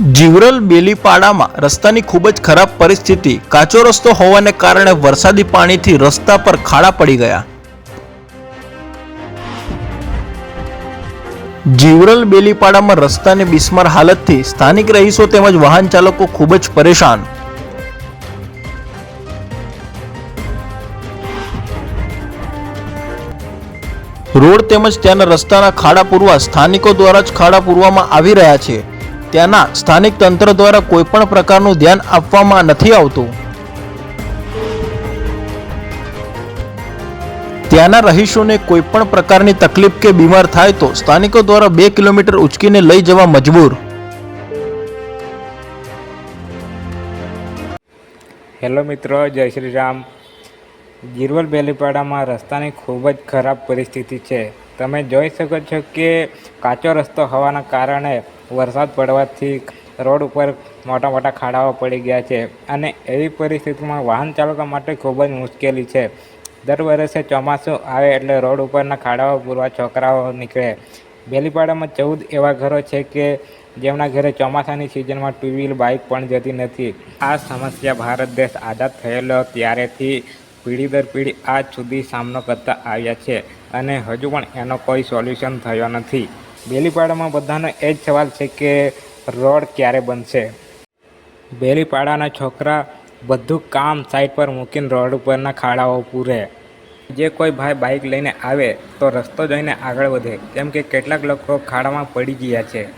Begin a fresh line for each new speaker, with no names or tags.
જીવરલ બેલીપાડામાં રસ્તાની ખૂબ જ ખરાબ પરિસ્થિતિ, કાચો રસ્તો હોવાને કારણે વરસાદી પાણીથી રસ્તા પર ખાડા પડી ગયા. જીવરલ બેલીપાડામાં રસ્તાની બિસ્માર હાલતથી સ્થાનિક રહીશો તેમજ વાહન ચાલકો ખૂબ જ પરેશાન. રોડ તેમજ ત્યાંના રસ્તાના ખાડા પૂરવા સ્થાનિકો દ્વારા જ ખાડા પૂરવામાં આવી રહ્યા છે. ત્યાંના સ્થાનિક તંત્ર દ્વારા કોઈપણ પ્રકારનું ધ્યાન આપવામાં નથી આવતું. ત્યાંના રહીશોને કોઈ પણ પ્રકારની તકલીફ કે બીમાર થાય તો સ્થાનિકો દ્વારા બે કિલોમીટર ઉચકીને લઈ જવા મજબૂર.
હેલો મિત્રો, જય શ્રી રામ. ગીરવલ બેલીપાડામાં રસ્તાની ખૂબ જ ખરાબ પરિસ્થિતિ છે. તમે જોઈ શકો છો કે કાચો રસ્તો હોવાના કારણે વરસાદ પડવાથી રોડ ઉપર મોટા મોટા ખાડાઓ પડી ગયા છે અને એવી પરિસ્થિતિમાં વાહન ચાલકો માટે ખૂબ જ મુશ્કેલી છે. દર વર્ષે ચોમાસું આવે એટલે રોડ ઉપરના ખાડાઓ પૂરવા છોકરાઓ નીકળે. બેલીપાડામાં ચૌદ એવા ઘરો છે કે જેમના ઘરે ચોમાસાની સિઝનમાં ટુ વ્હીલ, બાઇક પણ જતી નથી. આ સમસ્યા ભારત દેશ આઝાદ થયેલો ત્યારેથી પેઢી દર પેઢી આજ સુધી સામનો કરતા આવ્યા છે અને હજુ પણ એનો કોઈ સોલ્યુશન થયો નથી. બેલીપાડામાં બધાનો એ જ સવાલ છે કે રોડ ક્યારે બનશે? બેલીપાડાના છોકરા બધું કામ સાઈડ પર મૂકીને રોડ ઉપરના ખાડાઓ પૂરે. જે કોઈ ભાઈ બાઇક લઈને આવે તો રસ્તો જોઈને આગળ વધે. કેમ કે કેટલાક લોકો ખાડામાં પડી ગયા છે.